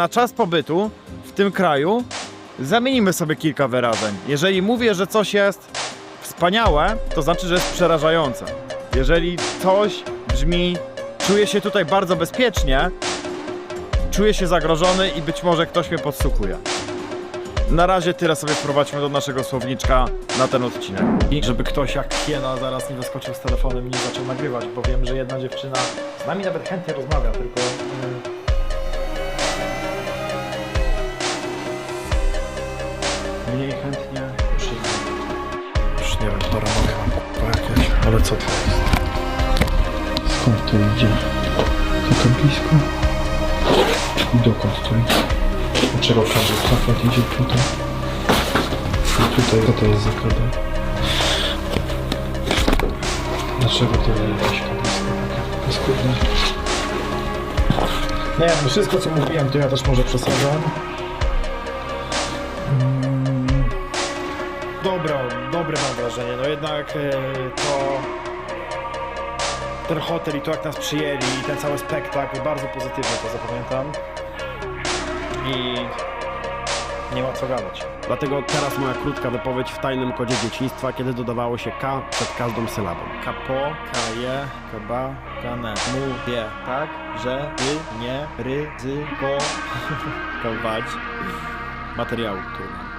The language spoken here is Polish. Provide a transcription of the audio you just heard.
Na czas pobytu w tym kraju zamienimy sobie kilka wyrażeń. Jeżeli mówię, że coś jest wspaniałe, to znaczy, że jest przerażające. Jeżeli coś brzmi, czuję się tutaj bardzo bezpiecznie, czuję się zagrożony i być może ktoś mnie podsłuchuje. Na razie tyle sobie wprowadźmy do naszego słowniczka na ten odcinek. I żeby ktoś jak hiena zaraz nie wyskoczył z telefonem i nie zaczął nagrywać, bo wiem, że jedna dziewczyna z nami nawet chętnie rozmawia, tylko... y, Mniej chętnie jest... Już nie wiem, paranoja mam k***a jakieś, ale co to jest? Skąd to idzie? Taka blisko? I dokąd to idzie? Dlaczego każdy trafat idzie tutaj? I tutaj, co to jest za kabel? Dlaczego to jest jakieś kabelsko? Paskudne. Nie wiem, wszystko co mówiłem, to ja też może przesadzam. Dobra, dobre mam wrażenie. No jednak e, to ten hotel i to jak nas przyjęli i ten cały spektakl, bardzo pozytywnie to zapamiętam. I nie ma co gadać. Dlatego teraz moja krótka wypowiedź w tajnym kodzie dzieciństwa, kiedy dodawało się K przed każdą sylabą. Kapo, kaje, kaba, kane. Mówię tak, że ry, nie, ry, zy, ko, kować materiału, który